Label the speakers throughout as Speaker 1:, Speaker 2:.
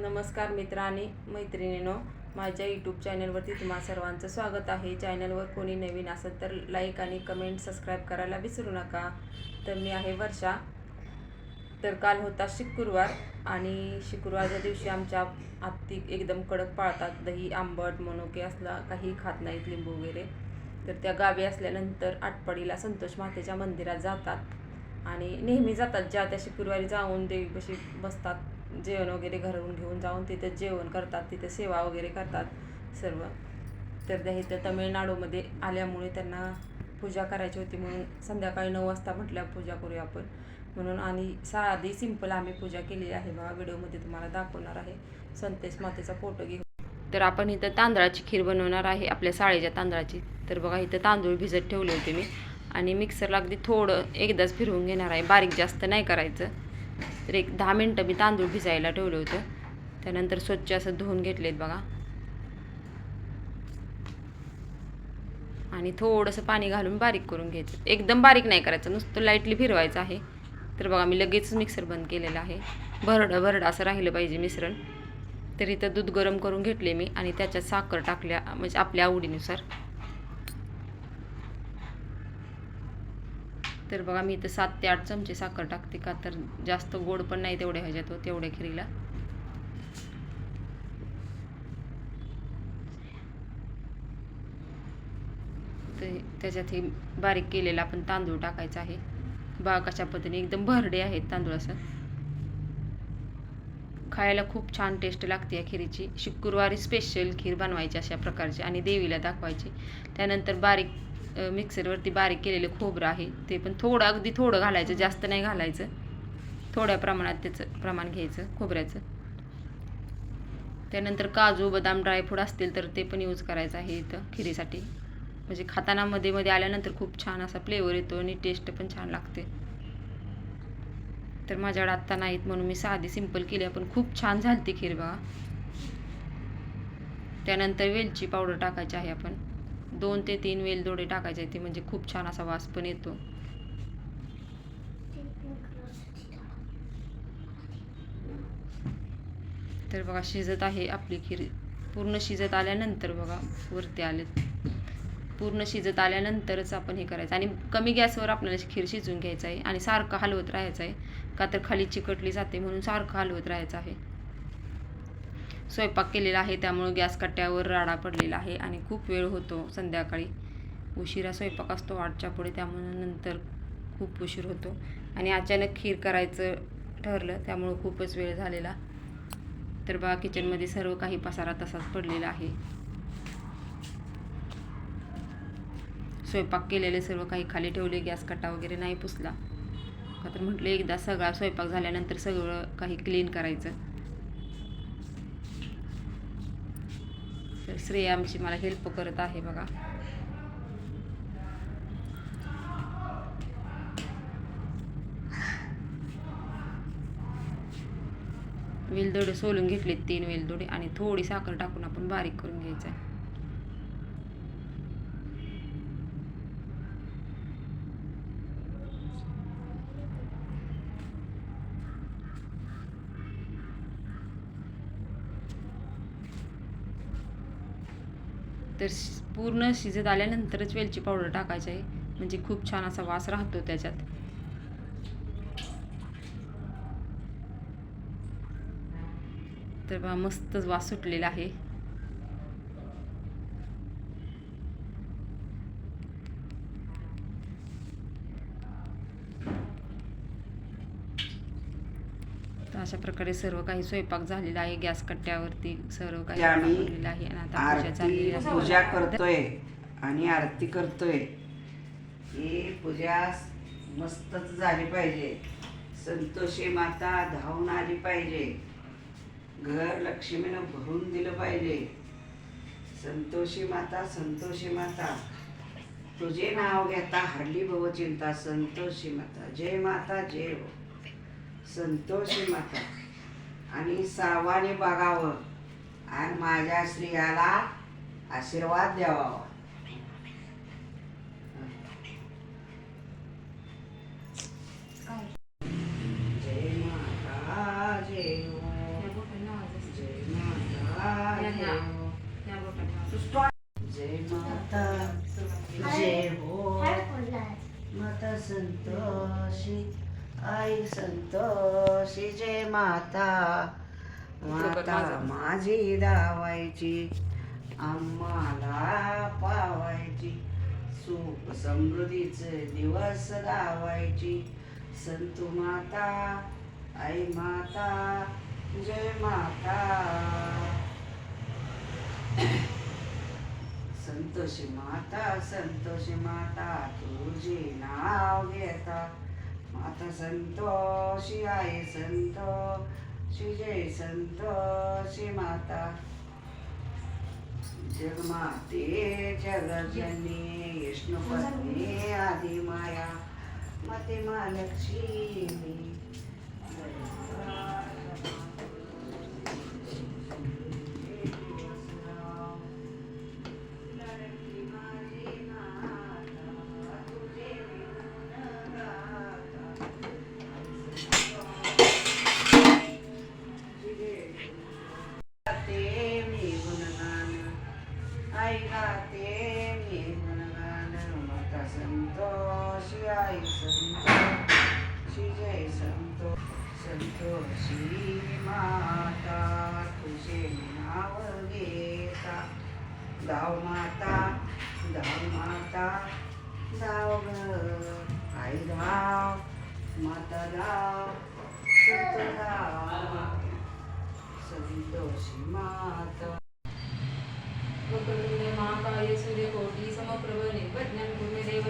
Speaker 1: नमस्कार मित्र आणि मैत्रिणीनो माझ्या यूट्यूब चॅनलवरती तुम्हा सर्वांचं स्वागत आहे. चॅनलवर कोणी नवीन असेल तर लाईक आणि कमेंट सबस्क्राईब करायला विसरू नका. तर मी आहे वर्षा. तर काल होता शुक्रवार आणि शुक्रवारच्या दिवशी आमच्या आत्ती एकदम कडक पाळतात. दही आंबट मनुके असला काही खात नाहीत लिंबू वगैरे. तर त्या गावी असल्यानंतर आटपाडीला संतोष मातेच्या मंदिरात जातात आणि नेहमी जातात. ज्या त्या शुक्रवारी जाऊन देवीपाशी बसतात. जेवण वगैरे घरून घेऊन जाऊन तिथे जेवण करतात तिथे सेवा वगैरे करतात सर्व. तर त्या इथं तमिळनाडूमध्ये आल्यामुळे त्यांना पूजा करायची होती म्हणून संध्याकाळी नऊ वाजता म्हटल्या पूजा करूया आपण. म्हणून आणि साधी सिंपल आम्ही पूजा केलेली आहे. बघा व्हिडिओमध्ये तुम्हाला दाखवणार आहे. संतेश मातेचा फोटो घेऊ तर आपण इथं तांदळाची खीर बनवणार आहे आपल्या साळेच्या तांदळाची. तर बघा इथं तांदूळ भिजत ठेवले होते मी. आणि मिक्सरला अगदी थोडं एकदाच फिरवून घेणार आहे. बारीक जास्त नाही करायचं. तर एक दहा मिनटं मी तांदूळ भिजायला ठेवलं होतं. त्यानंतर स्वच्छ असं धुवून घेतलेत बघा. आणि थोडंसं पाणी घालून बारीक करून घ्यायचं. एकदम बारीक नाही करायचं नुसतं लाईटली फिरवायचं आहे. तर बघा मी लगेच मिक्सर बंद केलेलं आहे. भरडं भरडं असं राहिलं पाहिजे मिश्रण. तर इथं दूध गरम करून घेतले मी आणि त्याच्यात साखर टाकल्या म्हणजे आपल्या आवडीनुसार. तर बघा मी इथं सात ते आठ चमचे साखर टाकते का? तर जास्त गोड पण नाही तेवढ्या ह्याच्यात हो, तेवढ्या खिरीला. ते त्याच्यात हे बारीक केलेला आपण तांदूळ टाकायचा आहे. बघा कशा पद्धतीने एकदम भरडे आहेत तांदूळ असं. खायला खूप छान टेस्ट लागते या खिरीची. शुक्रवारी स्पेशल खीर बनवायची अशा प्रकारची आणि देवीला दाखवायची. त्यानंतर बारीक मिक्सरवरती बारीक केलेलं खोबरं आहे ते पण थोडं अगदी थोडं घालायचं जास्त नाही घालायचं. थोड्या प्रमाणात त्याचं प्रमाण घ्यायचं खोबऱ्याचं. त्यानंतर काजू बदाम ड्रायफ्रूट असतील तर ते पण यूज करायचं आहे इथं खिरीसाठी. म्हणजे खाताना मध्ये मध्ये आल्यानंतर खूप छान असा फ्लेवर येतो आणि टेस्ट पण छान लागते. तर माझ्याकडे आत्ता नाहीत म्हणून मी साधी सिंपल केली. पण खूप छान झालती खीर बघा. त्यानंतर वेलची पावडर टाकायची आहे आपण. दोन ते तीन वेलदोडे टाकायचे ते म्हणजे खूप छान असा वास पण येतो. तर बघा शिजत आहे आपली खीर. पूर्ण शिजत आल्यानंतर बघा वरती आले पूर्ण शिजत आल्यानंतरच आपण हे करायचं. आणि कमी गॅसवर आपल्याला खीर शिजून घ्यायचं आहे आणि सारखं हलवत राहायचं आहे. का तर खाली चिकटली जाते म्हणून सारखं हलवत राहायचं आहे. स्वयंपाक केलेला आहे त्यामुळं गॅस कट्ट्यावर राडा पडलेला आहे आणि खूप वेळ होतो संध्याकाळी. उशिरा स्वयंपाक असतो आठच्या पुढे त्यामुळं नंतर खूप उशीर होतो. आणि अचानक खीर करायचं ठरलं त्यामुळं खूपच वेळ झालेला. तर बघा किचनमध्ये सर्व काही पसारा तसाच पडलेला आहे. स्वयंपाक केलेले सर्व काही खाली ठेवले गॅस कट्टा वगैरे नाही पुसला. का तर म्हटलं एकदा सगळा स्वयंपाक झाल्यानंतर सगळं काही क्लीन करायचं. तर श्रेया आमची मला हेल्प करत आहे बघा. वेलदोडे सोलून घेतले तीन वेलदोडे आणि थोडी साखर टाकून आपण बारीक करून घ्यायचं आहे तर पूर्ण शिजत आल्यानंतरच वेलची पावडर टाकायची आहे. म्हणजे खूप छान असा वास राहतो त्याच्यात. तर बा मस्तच वास सुटलेला आहे. तर अशा प्रकारे सर्व काही स्वयंपाक झालेला आहे. गॅस कट्ट्यावरती सर्व काही आहे. आणि आता पूजा आहे.
Speaker 2: करतोय आणि आरती करतोय. ही पूजा मस्तच झाली पाहिजे. संतोषी माता धावून आली पाहिजे. घर लक्ष्मीनं भरून दिलं पाहिजे. संतोषी माता संतोषी माता. तुझे नाव घेता हरली भव चिंता. संतोषी माता. जय माता जय हो. संतोषी माता आणि सावाने बघावं. आणि माझ्या स्त्रियाला आशीर्वाद द्यावा. जय माता हो. जय हो. जय माता जय हो. माता संतोषी. आई संतोषी जय माता. माता माझी दावायची आम्हाला पावायची. सुख समृद्धीचे दिवस गावायची. संतू माता आई माता जय माता. संतोषी माता संतोषी माता तुझे नाव घेता. आता संतोषी आहे संतोषी जय संतोषी माता. जगमाते जगजनी विष्णुपत्नी आदि माया मते महालक्ष्मी संतोषी जय संतो संतोषी माता तुझे नाव घेता गाव माता गाव माता गाव ग आई गाव माता गाव संत गाव संतोषी माता
Speaker 1: वक्रतुंड महाकाय सूर्यकोटि समप्रभ निर्विघ्नं कुरु देव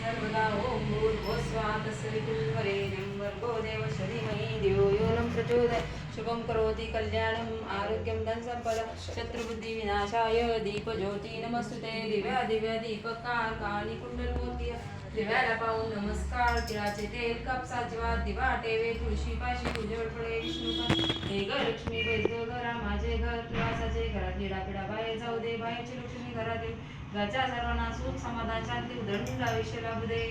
Speaker 1: सर्वदा ॐ भूर्भुवस्वाहा तस्य वितुर्वरेण्यं भर्गो देवस्य धीमहि धियो यो न प्रचोदयात् शुभं करोति कल्याणम् आरोग्यं धनसम्पदं शत्रुबुद्धिविनाशाय दीपज्योती नमस्तुते दिव्या दिव्या दीपकार काळी कुंडलमूर्ती दिव्याला पाहून नमस्कार. तिळाचे तेल कापसाचे वाद दिवा टेवे तुळशी पाशी उजवळ पडे विष्णू हे ग लक्ष्मी बैस घरा माझे घर प्रवासाचे घरात लिडा पिडा बाहेर जाऊ दे बाहेरची लक्ष्मी घरात येऊ घरच्या सर्वांना सुख समाधान शांती उधळणी आयुष्य लाभू दे.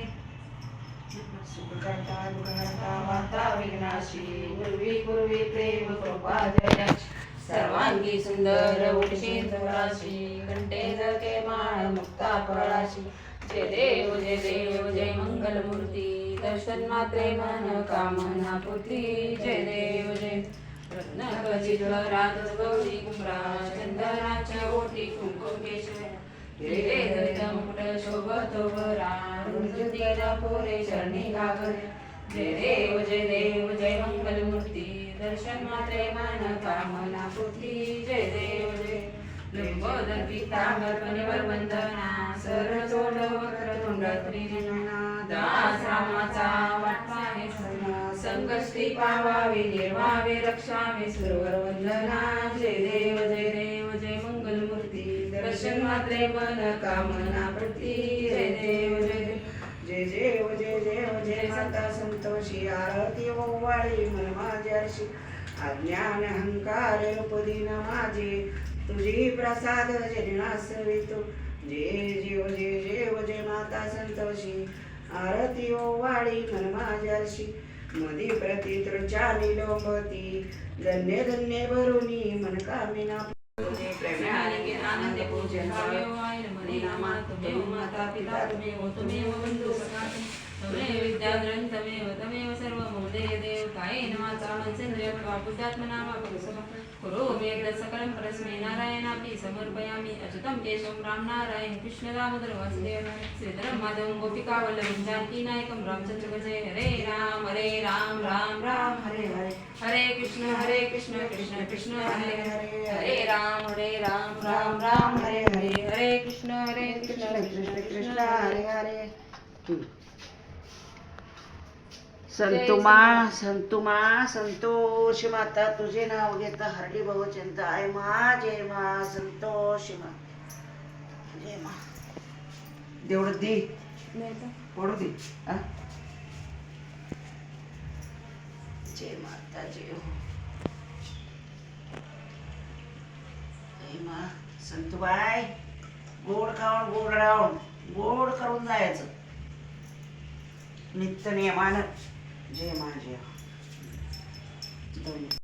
Speaker 2: सुखकर्ता दुःखहर्ता वार्ता विघ्नाशी पूर्वी पूर्वी प्रेम कृपा जयाची
Speaker 1: सर्वांगी सुंदर उठशी राशी कंठे जळके माळ मुक्ता फळाशी जय देव जय देव जय मंगल मूर्ती दर्शन मात्रे मन कामना पूर्ती जय देव जय. रात गौरी कुंभरा चंदनाच्या ओठी कुंकुम पोरे चरणी घागर. जय देव जय देव जय मंगल मूर्ती दर्शन मात्रे मन कामना पूर्ती जय देव जय. लंबोदर पितांबर पनिवर वंदना सर चोड वक्र तोंड त्रिनयना दास रामाचा वाटपा संकष्टी पावावे निर्वावे रक्षावे सुरवर वंदना जय देव जय देव जय मंगल मूर्ती दर्शन मात्रे मन कामना प्रती। जय देव जय देव।
Speaker 2: जय देव जय देव जय माता संतोषी। आरती ओवाळी मन माझ्याशी अज्ञान अहंकार उपदीन माझे। तुझी प्रसाद जनास वितो जय जीव जय देव जय माता संतोषी। आरती ओवाळी मन माझ्याशी। मधी प्रति तृचाली लोंबती धन्य धन्य भरुनी मन कामिना
Speaker 1: प्रेमाने आनंदे पूजन भावे वाय मने नामा तुमेव माता पिता तुमेव तुमेव बंधु सखा तुमेव विद्याधरं तमेव तमेव सर्वं देव देव कायेन वाचा मनसेंद्रिय बुद्धात्मना वा पुरुषः कुरु मे सकलं परस्मै नारायणापि समर्पयामि. अच्युतं केशवं राम नारायण कृष्ण दामोदर वासुदेव श्रीधरं माधवं गोपिका वल्लभं जानकी नायकं रामचंद्र भजे हरे राम हरे राम राम राम
Speaker 2: हरे हरे.
Speaker 1: हरे कृष्ण हरे कृष्ण कृष्ण कृष्ण हरे हरे. हरे राम हरे राम राम राम हरे हरे. हरे कृष्ण हरे.
Speaker 2: संतुमा संतुमा संतोष माता तुझे नाव घेता हरडी बहुचंत आय मा जय मा संतोष मा जय मा. दे. पडू दे? जय माता जय हो. जय मा संतुबाई गोड खाऊन गोड राहून गोड करून जायचं. नित्य नियमानं. जय मा जय हो. दोन्ही